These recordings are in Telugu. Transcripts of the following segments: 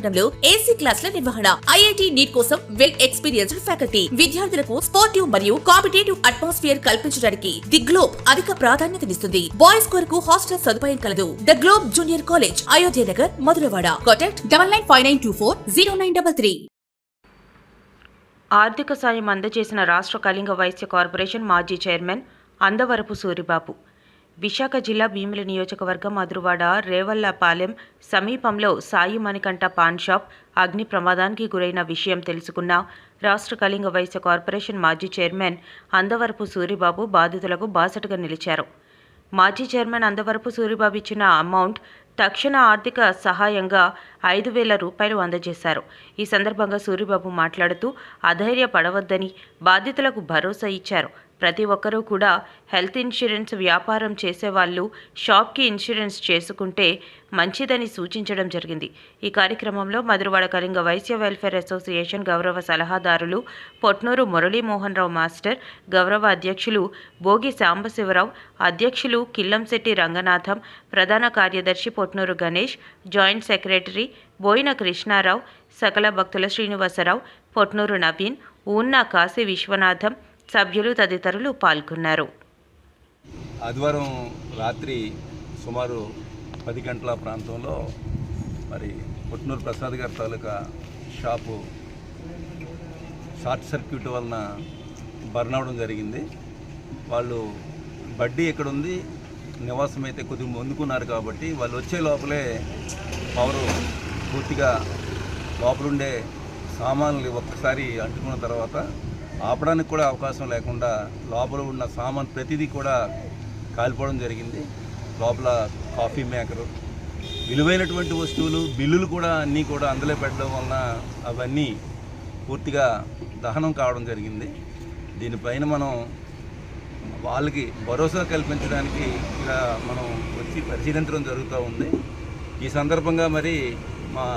విశాఖపట్నంలో ఏసీ క్లాసుల నిర్వహణ. ఐఐటి నీట్ కోసం వెల్ ఎక్స్పీరియన్స్డ్ ఫ్యాకల్టీ విద్యార్థులకు స్పోర్టివ్ మరియు కాంపిటేటివ్ అట్మాస్ఫియర్ కల్పించడానికి ది గ్లోబ్ అధిక ప్రాధాన్యతనిస్తుంది బాయ్స్ కొరకు హాస్టల్ సదుపాయం కలదు. The Globe junior college Ayodhya Nagar Madhurawada contact double nine five nine two four zero nine double three ఆర్థిక సాయం అందజేసిన రాష్ట్ర కళింగ వైశ్య కార్పొరేషన్ మాజీ చైర్మన్ అందవరపు సూరిబాబు. విశాఖ జిల్లా భీమిలి నియోజకవర్గం మధురవాడ రేవల్లపాలెం సమీపంలో సాయి మణికంఠ పాన్ షాప్ అగ్ని ప్రమాదానికి గురైన విషయం తెలుసుకున్న రాష్ట్ర కళింగ వైశ్య కార్పొరేషన్ మాజీ చైర్మన్ అందవరపు సూరిబాబు బాధితులకు బాసటగా నిలిచారు. మాజీ చైర్మన్ అందవరపు సూరిబాబు ఇచ్చిన అమౌంట్ తక్షణ ఆర్థిక సహాయంగా ఐదు వేల రూపాయలు అందజేశారు. ఈ సందర్భంగా సూరిబాబు మాట్లాడుతూ అధైర్యపడవద్దని బాధితులకు భరోసా ఇచ్చారు. ప్రతి ఒక్కరూ కూడా హెల్త్ ఇన్సూరెన్స్ వ్యాపారం చేసేవాళ్ళు షాప్కి ఇన్సూరెన్స్ చేసుకుంటే మంచిదని సూచించడం జరిగింది. ఈ కార్యక్రమంలో మధురవాడ కళింగ వైశ్య వెల్ఫేర్ అసోసియేషన్ గౌరవ సలహాదారులు పొట్నూరు మురళీమోహన్ రావు మాస్టర్ గౌరవ అధ్యక్షులు భోగి సాంబశివరావు అధ్యక్షులు కిల్లంశెట్టి రంగనాథం ప్రధాన కార్యదర్శి పొట్నూరు గణేష్ జాయింట్ సెక్రటరీ బోయిన కృష్ణారావు సకల భక్తుల శ్రీనివాసరావు పొట్నూరు నవీన్ ఊన్న కాశీ విశ్వనాథం సభ్యులు తదితరులు పాల్గొన్నారు. ఆదివారం రాత్రి సుమారు పది గంటల ప్రాంతంలో మరి పుట్నూరు ప్రసాద్ గారి తాలూకా షాపు షార్ట్ సర్క్యూట్ వలన బర్న్ అవడం జరిగింది. వాళ్ళు బడ్డీ ఇక్కడ ఉంది నివాసం అయితే కొద్దిగా ముందుకున్నారు కాబట్టి వాళ్ళు వచ్చే లోపలే పవరు పూర్తిగా లోపలుండే సామాన్లు ఒక్కసారి అంటుకున్న తర్వాత ఆపడానికి కూడా అవకాశం లేకుండా లోపల ఉన్న సామాన్ ప్రతిదీ కూడా కాలిపోవడం జరిగింది. లోపల కాఫీ మేకరు విలువైనటువంటి వస్తువులు బిల్లులు కూడా అన్నీ కూడా అందులో పెట్టడం వలన అవన్నీ పూర్తిగా దహనం కావడం జరిగింది. దీనిపైన మనం వాళ్ళకి భరోసా కల్పించడానికి ఇలా మనం వచ్చి పరిశీలించడం జరుగుతూ ఉంది. ఈ సందర్భంగా మరి మా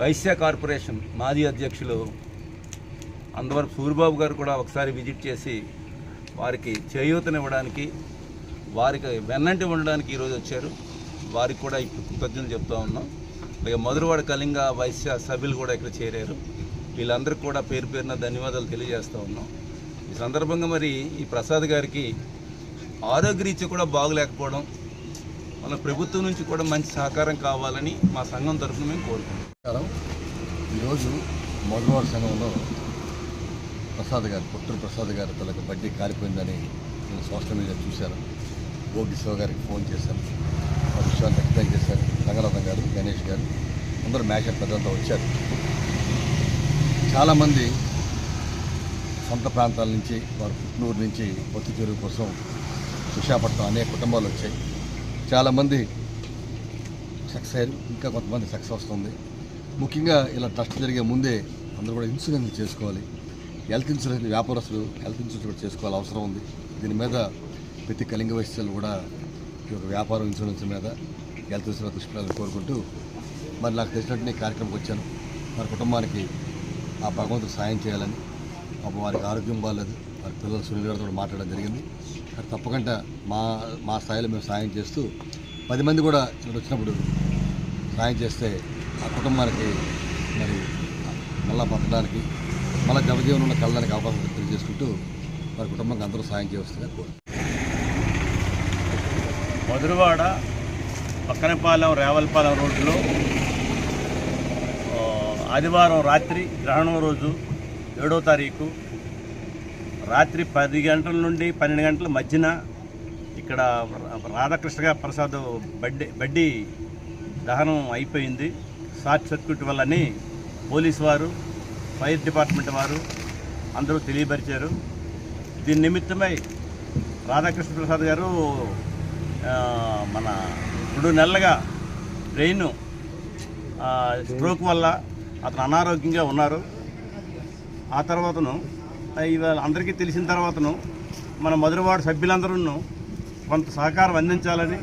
వైశ్య కార్పొరేషన్ మాజీ అధ్యక్షులు అందువల్ల సూరిబాబు గారు కూడా ఒకసారి విజిట్ చేసి వారికి చేయూతనివ్వడానికి వారికి వెన్నంటి ఉండడానికి ఈరోజు వచ్చారు. వారికి కూడా ఇప్పుడు కృతజ్ఞతలు చెప్తా ఉన్నాం. అలాగే మధురవాడ కళింగ వైశ్య సభ్యులు కూడా ఇక్కడ చేరారు. వీళ్ళందరికీ కూడా పేరు పేరున ధన్యవాదాలు తెలియజేస్తూ ఉన్నాం. ఈ సందర్భంగా మరి ఈ ప్రసాద్ గారికి ఆరోగ్యరీత్యా కూడా బాగలేకపోవడం మన ప్రభుత్వం నుంచి కూడా మంచి సహకారం కావాలని మా సంఘం తరఫున మేము కోరుకుంటున్నాం. ఈరోజు మధురవాడ సంఘంలో ప్రసాద్ గారు పుట్టూరు ప్రసాద్ గారి తలకు బడ్డీ కాలిపోయిందని నేను సోషల్ మీడియా చూశాను. భోగి శివ గారికి ఫోన్ చేశాను. ఆ విషయాన్ని ఎక్స్ప్లెయిన్ చేశాను. రంగనాథం గారు గణేష్ గారు అందరూ మ్యాచ్ పెద్దంతా వచ్చారు. చాలామంది సొంత ప్రాంతాల నుంచి వారు పుట్నూరు నుంచి పొత్తు చెరువు కోసం విశాఖపట్నం అనేక కుటుంబాలు వచ్చాయి. చాలామంది సక్సెస్ అయ్యారు. ఇంకా కొంతమంది సక్సెస్ వస్తుంది. ముఖ్యంగా ఇలా ట్రస్ట్ జరిగే ముందే అందరూ కూడా ఇన్సూరెన్స్ చేసుకోవాలి. హెల్త్ ఇన్సూరెన్స్ వ్యాపారస్తులు హెల్త్ ఇన్సూరెన్స్ చేసుకోవాలి అవసరం ఉంది. దీని మీద ప్రతి కళింగ వైశ్యాలు కూడా ఈ యొక్క వ్యాపారం ఇన్సూరెన్స్ మీద హెల్త్ ఇన్సూరెన్స్ తీసుకురావాలని కోరుకుంటూ మరి నాకు తెలిసినట్టు నేను కార్యక్రమంకి వచ్చాను. వారి కుటుంబానికి ఆ భగవంతుడు సాయం చేయాలని. పాపం వారికి ఆరోగ్యం బాగాలేదు వారి పిల్లలు సునీల్ గారితో మాట్లాడడం జరిగింది. కానీ తప్పకుండా మా మా స్థాయిలో మేము సాయం చేస్తూ పది మంది కూడా ఇక్కడ వచ్చినప్పుడు సాయం చేస్తే ఆ కుటుంబానికి మరి మళ్ళా బతకడానికి మళ్ళీ జవజీవనంలో కలడానికి అవకాశం తెలియజేసుకుంటూ వారి కుటుంబానికి అందరూ సాయం చేయవలసిందిగా కోరు మధురవాడ పక్కనపాలెం రేవలపాలెం రోడ్డులో ఆదివారం రాత్రి గ్రహణం రోజు ఏడో తారీఖు రాత్రి పది గంటల నుండి పన్నెండు గంటల మధ్యన ఇక్కడ రాధాకృష్ణ ప్రసాద్ బడ్డీ బడ్డీ దహనం అయిపోయింది. షార్ట్ సర్క్యూట్ వల్లని పోలీస్ వారు ఫైర్ డిపార్ట్మెంట్ వారు అందరూ తెలియపరిచారు. దీని నిమిత్తమై రాధాకృష్ణ ప్రసాద్ గారు మన రెండు నెలలుగా బ్రెయిన్ స్ట్రోక్ వల్ల అతను అనారోగ్యంగా ఉన్నారు. ఆ తర్వాతను ఇవాళ అందరికీ తెలిసిన తర్వాతను మన మధురవాడ సభ్యులందరూ కొంత సహకారం అందించాలని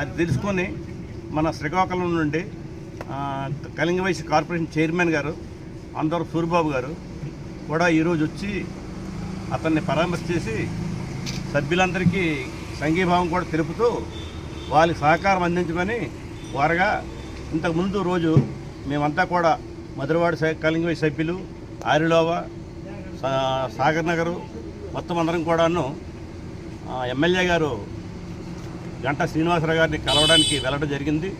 అది తెలుసుకొని మన శ్రీకాకుళం నుండి కళింగ వయసు కార్పొరేషన్ చైర్మన్ గారు అందరూ సూరిబాబు గారు కూడా ఈరోజు వచ్చి అతన్ని పరామర్శ చేసి సభ్యులందరికీ సంఘీభావం కూడా తెలుపుతూ వాళ్ళకి సహకారం అందించమని వారగా ఇంతకుముందు రోజు మేమంతా కూడా మధురవాడ కలింగ సభ్యులు ఆరిలోవ సా- సాగర్ నగరు మొత్తం అందరం కూడాను ఎమ్మెల్యే గారు గంటా శ్రీనివాసరావు గారిని కలవడానికి వెళ్ళడం జరిగింది.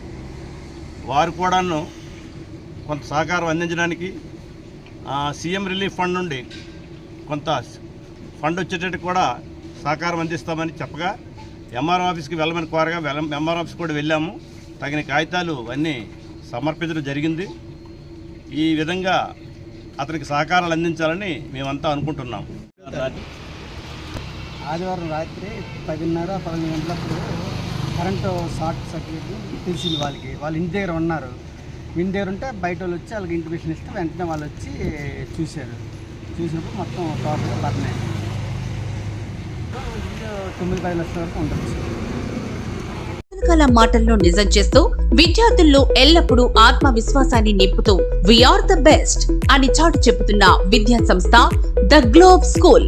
వారు కూడాను కొంత సహకారం అందించడానికి సీఎం రిలీఫ్ ఫండ్ నుండి కొంత ఫండ్ వచ్చేటట్టు కూడా సహకారం అందిస్తామని చెప్పగా ఎంఆర్ ఆఫీస్కి వెళ్ళమని కోరగా ఎంఆర్ ఆఫీస్ కూడా వెళ్ళాము. తగిన కాగితాలు అన్నీ సమర్పించడం జరిగింది. ఈ విధంగా అతనికి సహకారాలు అందించాలని మేమంతా అనుకుంటున్నాం. ఆదివారం రాత్రి పదిన్నర పదిహేను గంటలప్పుడు కరెంటు షార్ట్ సర్క్యూట్ తెలిసింది వాళ్ళకి. వాళ్ళు ఇంటి దగ్గర ఉన్నారు. ఇంటి దగ్గర ఉంటే బయట వాళ్ళు వచ్చి వాళ్ళకి ఇంటిమేషన్ ఇస్తే వెంటనే వాళ్ళు వచ్చి చూశారు. చూసినప్పుడు మొత్తం టోటల్గా బర్న్ అయింది. తొమ్మిది పది లక్షల వరకు ఉండొచ్చు పథకాల మాటల్లో నిజం చేస్తూ విద్యార్థుల్లో ఎల్లప్పుడూ ఆత్మవిశ్వాసాన్ని నింపుతూ వీఆర్ ద బెస్ట్ అని చాటు చెబుతున్న విద్యా సంస్థ ద గ్లోబ్ స్కూల్